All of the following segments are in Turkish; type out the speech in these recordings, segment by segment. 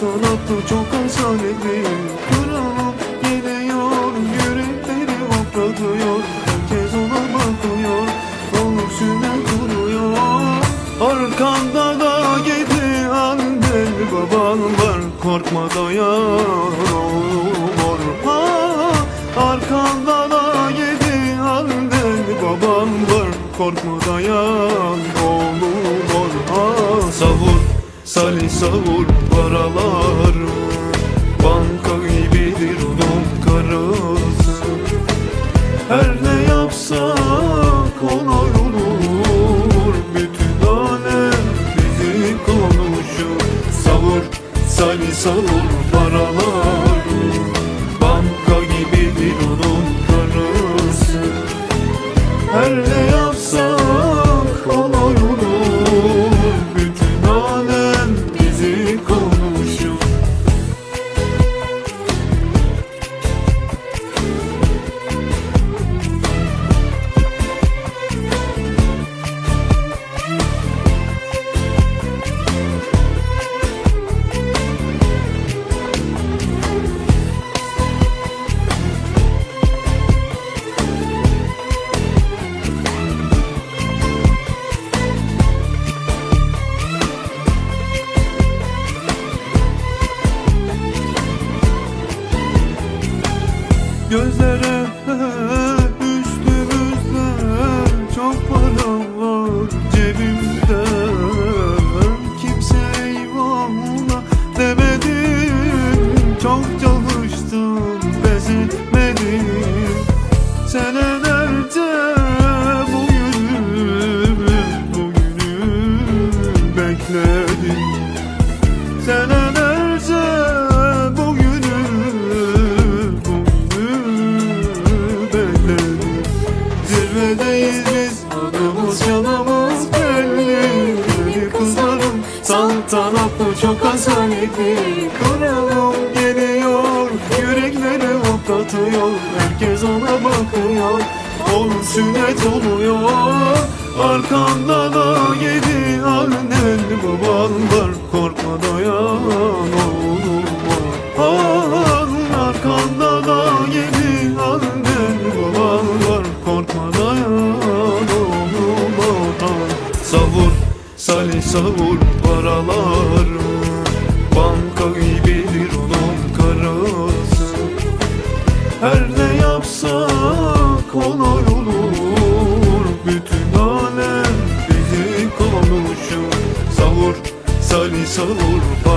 tarafta çok asaletli. Kralım geliyor yürekleri hoplatıyor. Herkes ona bakıyor Olur sümen duruyor Arkanda da yedi annen baban var. Korkma dayan oğlum ha, Arkanda da yedi annen baban var. Korkma dayan oğlum ha, Savur Salih savur paralar hoplatıyor Herkes ona bakıyor, onun sünnet oluyor. Arkanda da yedi annen baban var. Korkma dayan oğlum var. Aman arkanda da yedi annen baban var. Korkma dayan oğlum var. Savur salih savur paralar. Banka gibidir kolay olur Bütün alem bizi konuşur. Savur, sali savur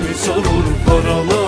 sani savur paralar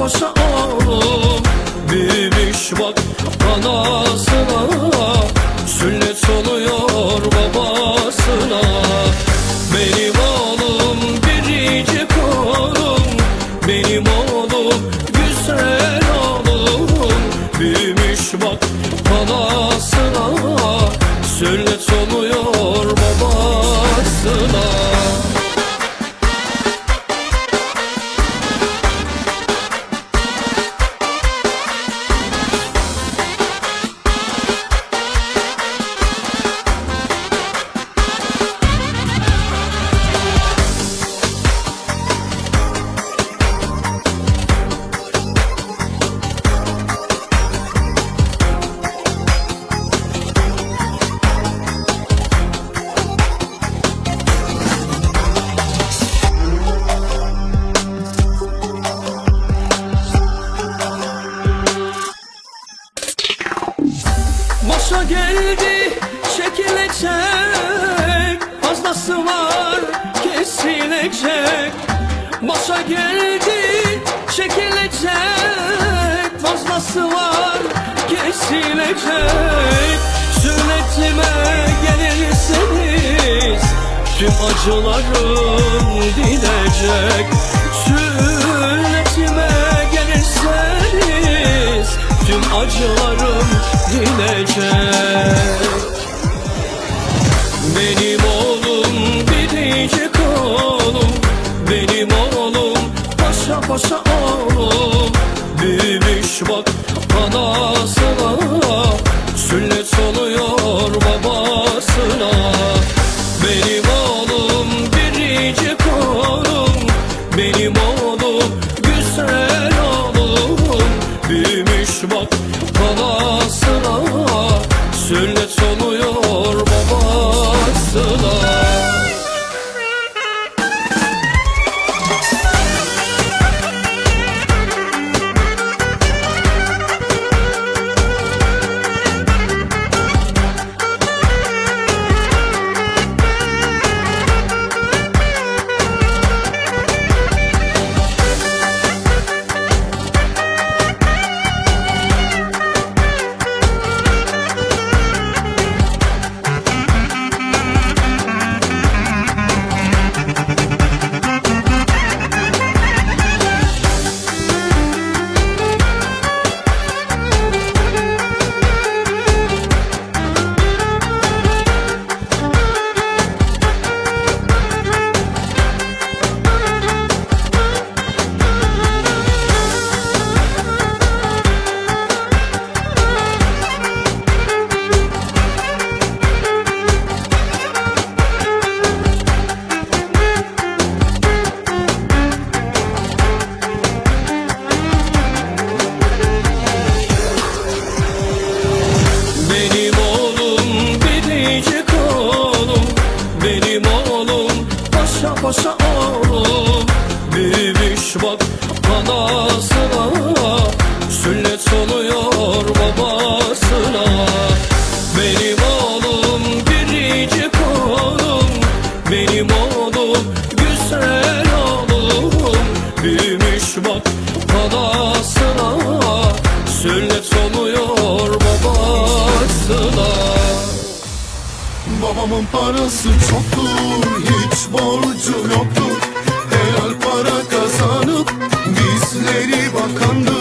paşa oğlum Büyümüş bak anasına. Sünnet oluyor babasına Başa geldi çekilecek. Fazlası var kesilecek. Başa geldi çekilecek. Fazlası var kesilecek. Sünnetime gelirseniz Tüm acılarım dinecek Sünnetime gelirseniz Tüm acılarım dinecek. Benim oğlum biricik oğlum. Benim oğlum paşa paşa oğlum paşa paşa oğlum Büyümüş bak anasına. Sünnet oluyor babasına. Benim oğlum biricik oğlum. Benim oğlum güzel oğlum. Büyümüş bak anasına. Sünnet oluyor babasına. Babamın parası çoktur borcu yoktur. Helal para kazanıp Bizleri bakandır